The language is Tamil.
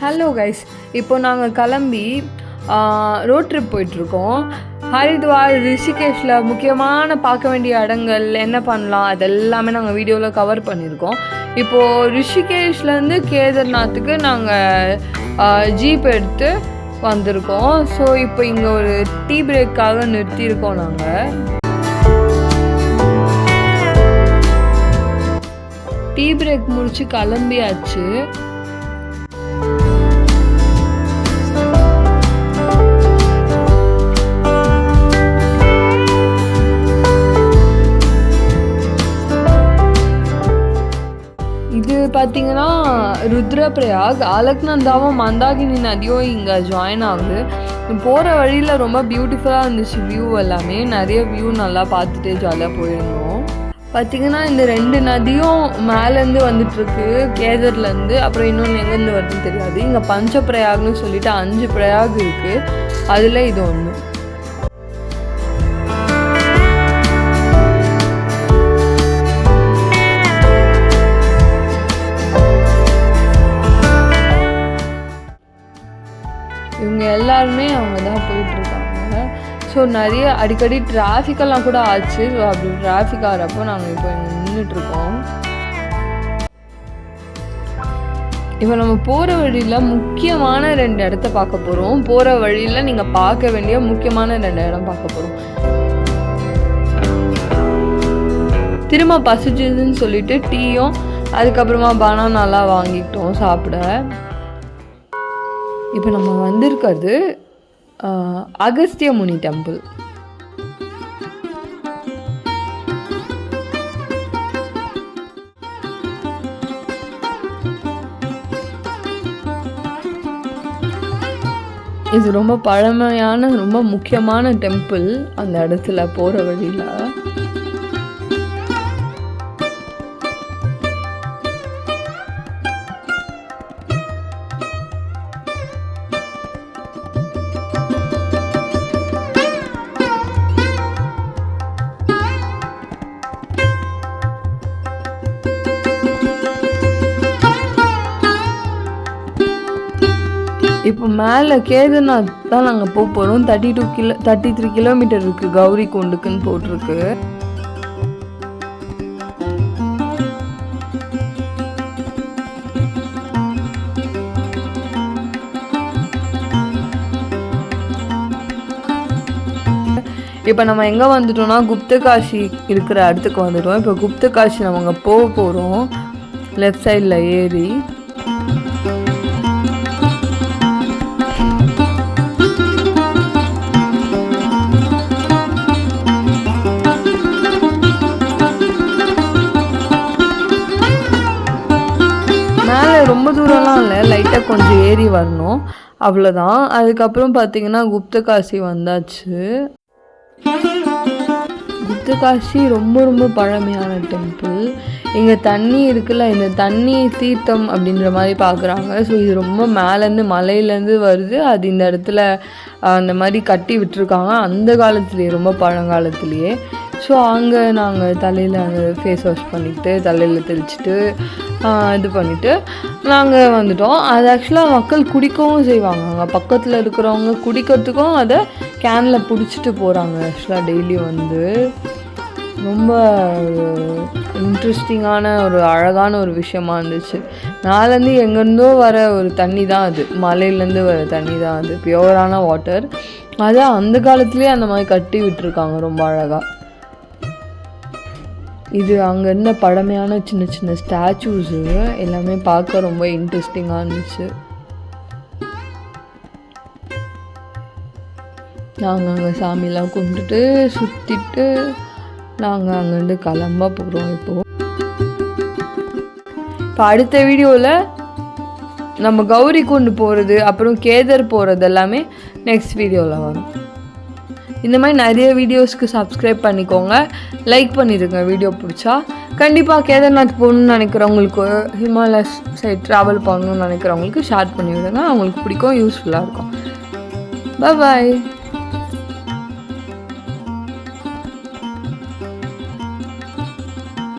ஹலோ கைஸ் இப்போ நாங்கள் கிளம்பி ரோட் ட்ரிப் போயிட்டுருக்கோம். ஹரித்வார் ரிஷிகேஷில் முக்கியமான பார்க்க வேண்டிய இடங்கள் என்ன பண்ணலாம்? அதெல்லாமே நாங்கள் வீடியோவில் கவர் பண்ணியிருக்கோம். இப்போது ரிஷிகேஷ்லேருந்து கேதார்நாத்துக்கு நாங்கள் ஜீப் எடுத்து வந்திருக்கோம். ஸோ இப்போ இங்கே ஒரு டீ பிரேக்காக நிறுத்தியிருக்கோம் நாங்கள் டீ பிரேக் முடிச்சு கிளம்பியாச்சு. பார்த்தீங்கன்னா ருத்ரபிரயாக் அலக்நந்தாவும் மந்தாகினி நதியும் இங்கே ஜாயின் ஆகுது. போகிற வழியில் ரொம்ப பியூட்டிஃபுல்லாக இருந்துச்சு வியூ எல்லாமே. நிறைய வியூ நல்லா பார்த்துட்டு ஜாலியாக போயிருந்தோம். பார்த்தீங்கன்னா இந்த ரெண்டு நதியும் மேலேருந்து வந்துட்டுருக்கு கேதர்லேருந்து அப்புறம் இன்னொன்று எங்கேருந்து வருதுன்னு தெரியாது. இங்கே பஞ்ச பிரயாக்னு சொல்லிட்டு அஞ்சு பிரயாக் இருக்குது அதில் இது ஒன்று இவங்க எல்லாருமே அவங்க தான் போயிட்டுருக்காங்க. ஸோ நிறைய அடிக்கடி டிராஃபிக்கெல்லாம் கூட ஆச்சு. ஸோ அப்படி டிராஃபிக் ஆகிறப்போ நாங்கள் இப்போ இங்கே நின்றுட்டுருக்கோம் இப்போ நம்ம போகிற வழியில் முக்கியமான ரெண்டு இடத்த பார்க்க போகிறோம் போகிற வழியில் நீங்கள் பார்க்க வேண்டிய முக்கியமான ரெண்டு இடம் பார்க்க போகிறோம் திரும்ப பசிச்சுதுன்னு சொல்லிட்டு டீயும் அதுக்கப்புறமா பனானாலாம் வாங்கிட்டோம் சாப்பிட. இப்போ நம்ம வந்திருக்கிறது அகஸ்திய முனி டெம்பிள் இது ரொம்ப பழமையான ரொம்ப முக்கியமான டெம்பிள் அந்த இடத்துல போகிற வழியில். இப்போ மேலே கேதர்நாத் தான் நாங்கள் போக போகிறோம் thirty two kilo thirty three kilometre இருக்குது கௌரி கொண்டுக்குன்னு போட்டிருக்கு. இப்போ நம்ம எங்கே வந்துட்டோம்னா குப்தகாஷி இருக்கிற இடத்துக்கு வந்துட்டோம். இப்போ குப்தகாஷி நம்ம அங்கே போக போகிறோம் லெஃப்ட் சைடில் ஏறி. கொஞ்சம் ஏறி வரணும். அவ்வளோதான் அதுக்கப்புறம் பார்த்தீங்கன்னா குப்தகாசி வந்தாச்சு. குப்தகாசி ரொம்ப ரொம்ப பழமையான டெம்பிள் இங்கே தண்ணி இருக்குல்ல இந்த தண்ணி தீர்த்தம் அப்படின்ற மாதிரி பார்க்குறாங்க ஸோ இது ரொம்ப மேலேருந்து மலையிலேருந்து வருது. அது இந்த இடத்துல அந்த மாதிரி கட்டி விட்டுருக்காங்க. அந்த காலத்துலேயே ரொம்ப பழங்காலத்துலேயே. ஸோ அங்கே நாங்கள் தலையில் அந்த ஃபேஸ் வாஷ் பண்ணிக்கிட்டு தலையில் தெளிச்சிட்டு இது பண்ணிவிட்டு நாங்கள் வந்துட்டோம். அது ஆக்சுவலாக மக்கள் குடிக்கவும் செய்வாங்க. அங்கே பக்கத்தில் இருக்கிறவங்க குடிக்கிறதுக்கும் அதை கேனில் பிடிச்சிட்டு போகிறாங்க ஆக்சுவலாக டெய்லி வந்து. ரொம்ப இன்ட்ரெஸ்டிங்கான ஒரு அழகான ஒரு விஷயமா இருந்துச்சு. நாலேருந்து எங்கேருந்தோ வர ஒரு தண்ணி தான் அது. மலையிலேருந்து வர தண்ணி தான் அது. பியூரான வாட்டர் அதை அந்த காலத்துலேயே அந்த மாதிரி கட்டி விட்டுருக்காங்க ரொம்ப அழகாக இது அங்கே இருந்த பழமையான சின்ன சின்ன ஸ்டாச்சூஸு எல்லாமே பார்க்க ரொம்ப இன்ட்ரெஸ்டிங்காக இருந்துச்சு. நாங்கள் அங்கே சாமிலாம் கும்பிட்டுட்டு சுற்றிட்டு நாங்கள் அங்கேருந்து கிளம்ப போகிறோம் இப்போது இப்போ அடுத்த வீடியோவில் நம்ம கௌரி கொண்டு போகிறது அப்புறம் கேதர் போகிறது எல்லாமே நெக்ஸ்ட் வீடியோவில் வரும். இந்த மாதிரி நிறைய வீடியோஸ்க்கு சப்ஸ்கிரைப் பண்ணிக்கோங்க. லைக் பண்ணிடுங்க வீடியோ பிடிச்சா. கண்டிப்பாக கேதார்நாத் போகணுன்னு நினைக்கிறவங்களுக்கு ஹிமாலயஸ் சைட் ட்ராவல் பண்ணணும்னு நினைக்கிறவங்களுக்கு ஷேர் பண்ணி விடுங்க அவங்களுக்கு பிடிக்கும் யூஸ்ஃபுல்லாக இருக்கும். பாய்